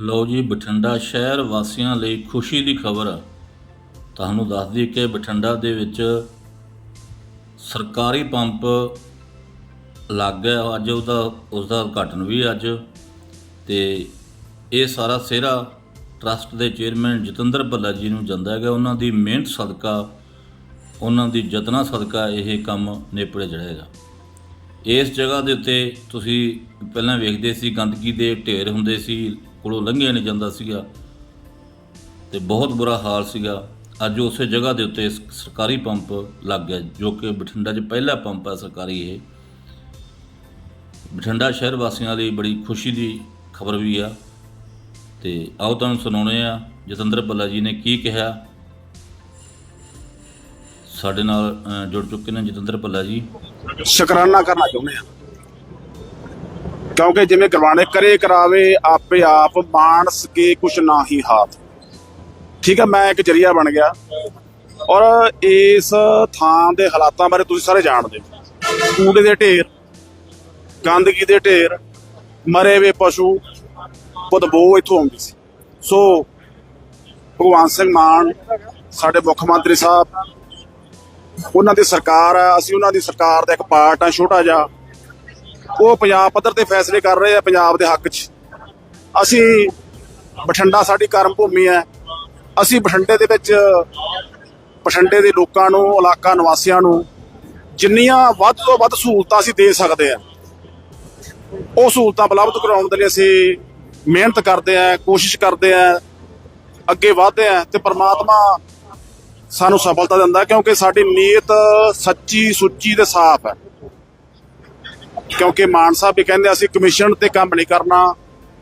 ਲਓ ਜੀ, ਬਠਿੰਡਾ ਸ਼ਹਿਰ ਵਾਸੀਆਂ ਲਈ ਖੁਸ਼ੀ ਦੀ ਖਬਰ ਤੁਹਾਨੂੰ ਦੱਸ ਦਈਏ ਕਿ ਬਠਿੰਡਾ ਦੇ ਵਿੱਚ ਸਰਕਾਰੀ ਪੰਪ ਲੱਗ ਗਿਆ। ਅੱਜ ਉਹਦਾ ਉਸ ਦਾ ਉਦਘਾਟਨ ਵੀ ਅੱਜ। ਤੇ ਇਹ ਸਾਰਾ ਸਿਹਰਾ ਟਰਸਟ ਦੇ ਚੇਅਰਮੈਨ ਜਤਿੰਦਰ ਭੱਲਾ ਜੀ ਨੂੰ ਜਾਂਦਾ ਹੈਗਾ। ਉਹਨਾਂ ਦੀ ਮਿਹਨਤ ਸਦਕਾ, ਉਹਨਾਂ ਦੀ ਯਤਨਾਂ ਸਦਕਾ ਇਹ ਕੰਮ ਨੇਪਰੇ ਚੜ੍ਹੇਗਾ ਇਸ ਜਗ੍ਹਾ ਦੇ ਉੱਤੇ ਤੁਸੀਂ ਪਹਿਲਾਂ ਵੇਖਦੇ ਸੀ, ਗੰਦਗੀ ਦੇ ਢੇਰ ਹੁੰਦੇ ਸੀ ਕੋਲੋਂ ਲੰਘਿਆ ਨਹੀਂ ਜਾਂਦਾ ਸੀਗਾ ਤੇ ਬਹੁਤ ਬੁਰਾ ਹਾਲ ਸੀਗਾ। ਅੱਜ ਉਸੇ ਜਗ੍ਹਾ ਦੇ ਉੱਤੇ ਸਰਕਾਰੀ ਪੰਪ ਲੱਗ ਗਿਆ, ਜੋ ਕਿ ਬਠਿੰਡਾ 'ਚ ਪਹਿਲਾ ਪੰਪ ਹੈ ਸਰਕਾਰੀ ਇਹ। ਬਠਿੰਡਾ ਸ਼ਹਿਰ ਵਾਸੀਆਂ ਲਈ ਬੜੀ ਖੁਸ਼ੀ ਦੀ ਖਬਰ ਵੀ ਆ। ਤੇ ਆਓ ਤੁਹਾਨੂੰ ਸੁਣਾਉਣੇ ਆ, ਜਤਿੰਦਰ ਬੱਲਾ ਜੀ ਨੇ ਕੀ ਕਿਹਾ। ਸਾਡੇ ਨਾਲ ਜੁੜ ਚੁੱਕੇ ਨੇ ਜਤਿੰਦਰ ਬੱਲਾ ਜੀ। ਸ਼ੁਕਰਾਨਾ ਕਰਨਾ ਚਾਹੁੰਦੇ ਆ। ਕਿਉਂਕਿ ਜਿਵੇਂ ਕਰਵਾਣੇ ਕਰੇ ਕਰਾਵੇ, ਆਪੇ ਆਪ ਮਾਨਸ ਕੇ ਕੁਛ ਨਾ ਹੀ ਹਾਥ। ਠੀਕ ਹੈ ਮੈਂ ਇੱਕ ਜਰੀਆ ਬਣ ਗਿਆ। ਔਰ ਇਸ ਥਾਂ ਦੇ ਹਾਲਾਤਾਂ ਬਾਰੇ ਤੁਸੀਂ ਸਾਰੇ ਜਾਣਦੇ ਹੋ। ਕੂੜੇ ਦੇ ਢੇਰ, ਗੰਦਗੀ ਦੇ ਢੇਰ, ਮਰੇ ਵੇ ਪਸ਼ੂ ਬਦਬੂ ਇੱਥੋਂ ਆਉਂਦੀ ਸੀ। ਸੋ, ਭਗਵਾਨ ਸਿੰਘ ਮਾਨ, ਸਾਡੇ ਮੁੱਖ ਮੰਤਰੀ ਸਾਹਿਬ, ਉਹਨਾਂ ਦੀ ਸਰਕਾਰ ਆ, ਅਸੀਂ ਉਹਨਾਂ ਦੀ ਸਰਕਾਰ ਦਾ ਇੱਕ ਪਾਰਟ ਆ, ਛੋਟਾ ਜਿਹਾ। ਉਹ ਪੰਜਾਬ ਪੱਧਰ ਤੇ ਫੈਸਲੇ ਕਰ ਰਹੇ ਆ ਪੰਜਾਬ ਦੇ ਹੱਕ 'ਚ। ਅਸੀਂ ਬਠਿੰਡਾ ਸਾਡੀ ਕਰਮ ਭੂਮੀ ਹੈ। ਅਸੀਂ ਬਠਿੰਡੇ ਦੇ ਵਿੱਚ ਬਠਿੰਡੇ ਦੇ ਲੋਕਾਂ ਨੂੰ, ਇਲਾਕਾ ਨਿਵਾਸੀਆਂ ਨੂੰ ਜਿੰਨੀਆਂ ਵੱਧ ਤੋਂ ਵੱਧ ਸਹੂਲਤਾਂ ਅਸੀਂ ਦੇ ਸਕਦੇ ਆ ਉਹ ਸਹੂਲਤਾਂ ਉਪਲਬਧ ਕਰਾਉਣ ਦੇ ਲਈ ਅਸੀਂ ਮਿਹਨਤ ਕਰਦੇ ਆ ਕੋਸ਼ਿਸ਼ ਕਰਦੇ ਆ ਅੱਗੇ ਵਧਦੇ ਆ ਤੇ ਪ੍ਰਮਾਤਮਾ ਸਾਨੂੰ ਸਫਲਤਾ ਦਿੰਦਾ ਕਿਉਂਕਿ ਸਾਡੀ ਨੀਅਤ ਸੱਚੀ, ਸੁੱਚੀ ਤੇ ਸਾਫ਼ ਹੈ। ਕਿਉਂਕਿ ਮਾਨ ਸਾਹਿਬ ਵੀ ਕਹਿੰਦੇ ਅਸੀਂ ਕਮਿਸ਼ਨ ਤੇ ਕੰਮ ਨਹੀਂ ਕਰਨਾ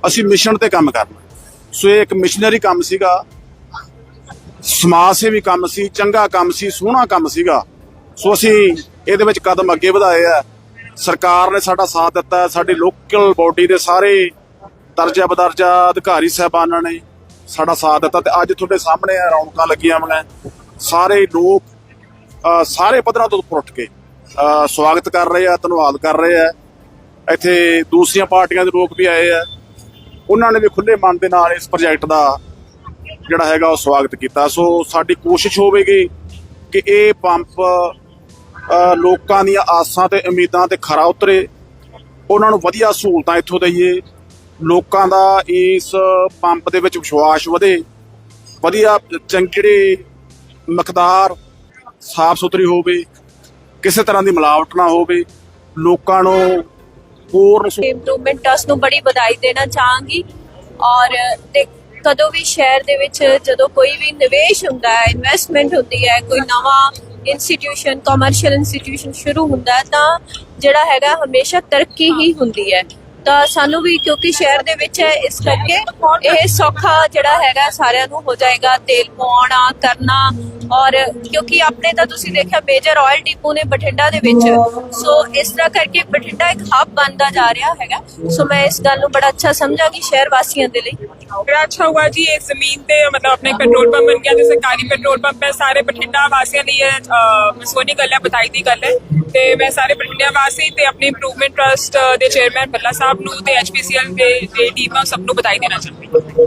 ਅਸੀਂ ਮਿਸ਼ਨ ਤੇ ਕੰਮ ਕਰਨਾ। ਸੋ ਇਹ ਇੱਕ ਮਿਸ਼ਨਰੀ ਕੰਮ ਸੀਗਾ। ਸਮਾਜ ਸੇਵੀ ਕੰਮ ਸੀ ਚੰਗਾ ਕੰਮ ਸੀ ਸੋਹਣਾ ਕੰਮ ਸੀਗਾ। ਸੋ ਅਸੀਂ ਇਹਦੇ ਵਿੱਚ ਕਦਮ ਅੱਗੇ ਵਧਾਏ ਆ। ਸਰਕਾਰ ਨੇ ਸਾਡਾ ਸਾਥ ਦਿੱਤਾ ਹੈ, ਸਾਡੀ ਲੋਕਲ ਬਾਡੀ ਦੇ ਸਾਰੇ ਦਰਜਾ ਬਦਰਜਾ ਅਧਿਕਾਰੀ ਸਾਹਿਬਾਨਾਂ ਨੇ ਸਾਡਾ ਸਾਥ ਦਿੱਤਾ ਤੇ ਅੱਜ ਤੁਹਾਡੇ ਸਾਹਮਣੇ ਰੌਣਕਾਂ ਲੱਗੀਆਂ ਹੋਈਆਂ। ਸਾਰੇ ਲੋਕ ਸਾਰੇ ਪੱਧਰਾਂ ਤੋਂ ਉੱਪਰ ਉੱਠ ਕੇ ਸਵਾਗਤ ਕਰ ਰਹੇ ਆ, ਧੰਨਵਾਦ ਕਰ ਰਹੇ ਆ। ਇੱਥੇ ਦੂਸਰੀਆਂ ਪਾਰਟੀਆਂ ਦੇ ਲੋਕ ਵੀ ਆਏ ਆ। ਉਹਨਾਂ ਨੇ ਵੀ ਖੁੱਲੇ ਮਨ ਦੇ ਨਾਲ ਇਸ ਪ੍ਰੋਜੈਕਟ ਦਾ ਜਿਹੜਾ ਹੈਗਾ ਉਹ ਸਵਾਗਤ ਕੀਤਾ। ਸੋ ਸਾਡੀ ਕੋਸ਼ਿਸ਼ ਹੋਵੇਗੀ ਕਿ ਇਹ ਪੰਪ ਲੋਕਾਂ ਦੀਆਂ ਆਸਾਂ ਤੇ ਉਮੀਦਾਂ ਤੇ ਖਰਾ ਉਤਰੇ। ਉਹਨਾਂ ਨੂੰ ਵਧੀਆ ਸਹੂਲਤਾਂ ਇੱਥੋਂ ਦਈਏ। ਲੋਕਾਂ ਦਾ ਇਸ ਪੰਪ ਦੇ ਵਿੱਚ ਵਿਸ਼ਵਾਸ ਵਧੇ। ਵਧੀਆ ਚੰਗੜੀ ਮਕਦਾਰ ਸਾਫ਼ ਸੁਥਰੀ ਹੋਵੇ। ਕਿਸੇ ਤਰ੍ਹਾਂ ਦੀ ਮਿਲਾਵਟ ਨਾ ਹੋਵੇ, ਲੋਕਾਂ ਨੂੰ ਪੂਰਨ ਇੰਪਰੂਵਮੈਂਟ ਟਰਸਟ ਨੂੰ ਬੜੀ ਵਧਾਈ ਦੇਣਾ ਚਾਹਾਂਗੀ ਔਰ, ਤੇ ਕਦੋਂ ਵੀ ਸ਼ਹਿਰ ਦੇ ਵਿੱਚ ਜਦੋਂ ਕੋਈ ਵੀ ਨਿਵੇਸ਼ ਹੁੰਦਾ ਹੈ ਇਨਵੈਸਟਮੈਂਟ ਹੁੰਦੀ ਹੈ, ਕੋਈ ਨਵਾਂ ਇੰਸਟੀਟਿਊਸ਼ਨ ਕਮਰਸ਼ੀਅਲ ਇੰਸਟੀਟਿਊਸ਼ਨ ਸ਼ੁਰੂ ਹੁੰਦਾ ਤਾਂ ਜਿਹੜਾ ਹੈਗਾ ਹਮੇਸ਼ਾ ਤਰੱਕੀ ਹੀ ਹੁੰਦੀ ਹੈ। ਤਾਂ ਸਾਨੂੰ ਵੀ ਕਿਉਂਕਿ ਸ਼ਹਿਰ ਦੇ ਵਿੱਚ ਹੈ, ਇਸ ਕਰਕੇ ਇਹ ਸੌਖਾ ਜਿਹੜਾ ਹੈਗਾ ਸਾਰਿਆਂ ਨੂੰ ਹੋ ਜਾਏਗਾ, ਤੇਲ ਪਵਾਉਣਾ, ਕਰਨਾ ਔਰ ਕਿਉਂਕਿ ਆਪਣੇ ਤਾਂ ਤੁਸੀਂ ਦੇਖਿਆ ਮੇਜਰ ਆਇਲ ਡਿਪੂ ਨੇ ਬਠਿੰਡਾ ਦੇ ਵਿੱਚ, ਸੋ ਇਸ ਤਰ੍ਹਾਂ ਕਰਕੇ ਬਠਿੰਡਾ ਇੱਕ ਹੱਬ ਬਣਦਾ ਜਾ ਰਿਹਾ ਹੈਗਾ। ਸੋ ਮੈਂ ਇਸ ਗੱਲ ਨੂੰ ਬੜਾ ਅੱਛਾ ਸਮਝਾਂਗੀ ਸ਼ਹਿਰ ਵਾਸੀਆਂ ਦੇ ਲਈ। ਬੜਾ ਅੱਛਾ ਹੁਆ ਜੀ, ਇਹ ਜ਼ਮੀਨ ਤੇ ਮਤਲਬ ਆਪਣੇ ਪੈਟਰੋਲ ਪੰਪ ਬਣ ਗਿਆ ਜਿਵੇਂ ਕਾਲੀ ਪੈਟਰੋਲ ਪੰਪ ਹੈ, ਸਾਰੇ ਬਠਿੰਡਾ ਵਾਸੀਆਂ ਲਈ ਇਹ ਸੋਨੀ ਗੱਲ ਹੈ, ਬਤਾਈ ਦੀ ਗੱਲ ਹੈ। ਤੇ ਮੈਂ ਸਾਰੇ ਬਠਿੰਡਾ ਵਾਸੀ ਤੇ ਆਪਣੀ ਇੰਪਰੂਵਮੈਂਟ ਟਰਸਟ ਦੇ ਚੇਅਰਮੈਨ ਬੱਲਾ ਸਾਹਿਬ ਨੂੰ ਤੇ ਐਚਪੀਸੀਐਲ ਦੇ ਟੀਮ ਸਭ ਨੂੰ ਬਤਾਈ ਦੇਣਾ ਚਾਹੁੰਦੀ ਹਾਂ।